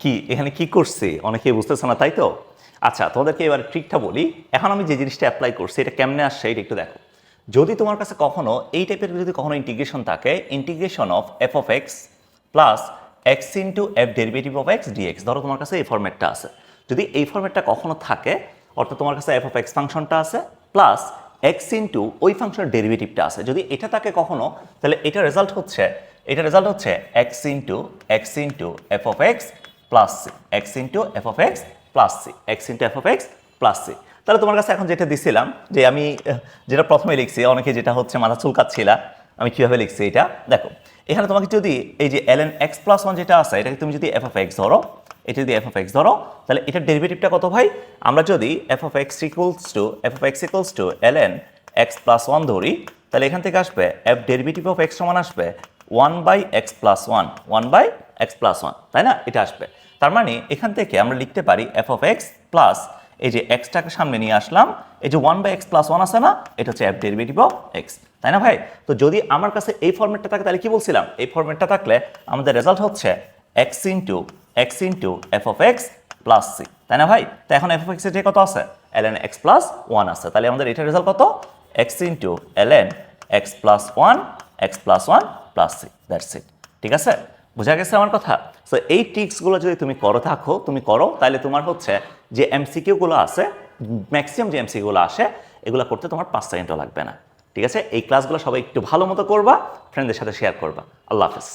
কি? এখানে কি করছে? অনেকেই বুঝতেছে না, তাই তো? আচ্ছা তোমাদেরকে এবার ট্রিকটা বলি। এখন আমি যে জিনিসটা অ্যাপ্লাই করছি, এটা কেমনে আসছে, এটা একটু দেখো। যদি তোমার কাছে কখনো এই টাইপের যদি কখনো ইন্টিগ্রেশন থাকে integration of f of x plus x into f derivative of x dx ধরো তোমার কাছে এই ফর্ম্যাটটা আছে। যদি এই ফর্ম্যাটটা কখনো থাকে, অর্থাৎ তোমার কাছে এফ অফ এক্স ফাংশনটা আছে প্লাস এক্স ইন্টু ওই ফাংশনের ডেরিভেটিভটা আছে। যদি এটা থাকে কখনো, তাহলে এটা রেজাল্ট হচ্ছে, এটা রেজাল্ট হচ্ছে x into x into f of x plus c x into f of x plus c x into f of x plus c তাহলে তোমার কাছে এখন যেটা দিছিলাম, যে আমি, যেটা প্রথমে লিখছি, অনেকে যেটা হচ্ছে মাথা চুলকাচ্ছিলা, আমি কীভাবে লিখছি এটা? দেখো, এখানে তোমাকে যদি এই যে l n x plus one যেটা আছে, এটাকে তুমি যদি এফ অফ এক্স ধরো, এটা যদি এফ অফ এক্স ধরো, তাহলে এটার ডেরিভেটিভটা কত ভাই? আমরা যদি f of x equals to f of x equals to l n x plus one ধরি, তাহলে এখান থেকে আসবে এফ ডেরিভেটিভ অফ এক্স সমান আসবে one by x plus one one by x plus one, তাই না? এটা আসবে। তার মানে এখান থেকে আমরা লিখতে পারি এফ অফ এক্স প্লাস এই যে এক্সটাকে সামনে নিয়ে আসলাম, এই যে one by x plus one আছে না, এটা হচ্ছে এফ ডেরিভেটিভ অফ এক্স তাই না ভাই? তো যদি আমার কাছে এই ফর্মেটটা থাকে, তাহলে কি বলছিলাম? এই ফর্মেটটা থাকলে আমাদের রেজাল্ট হচ্ছে x into x into f of x plus c তাই না ভাই? তো এখন এফ অফ এক্সের যে কত আছে? L n x plus one আছে। তাহলে আমাদের এটার রেজাল্ট কত? X into l n x plus one x plus one plus c that's it ঠিক আছে? বোঝা গেছে আমার কথা? সো এই টিক্সগুলো যদি তুমি করো, থাকো, তুমি করো তাহলে তোমার হচ্ছে যে এমসিকিউগুলো আছে ম্যাক্সিমাম যে এমসিকিউগুলো আসে, এগুলো করতে তোমার পাঁচ সেকেন্ডও লাগবে না। ঠিক আছে? এই ক্লাসগুলো সবাই একটু ভালো মতো করবা ফ্রেন্ডদের সাথে শেয়ার করবা। আল্লাহ হাফেজ।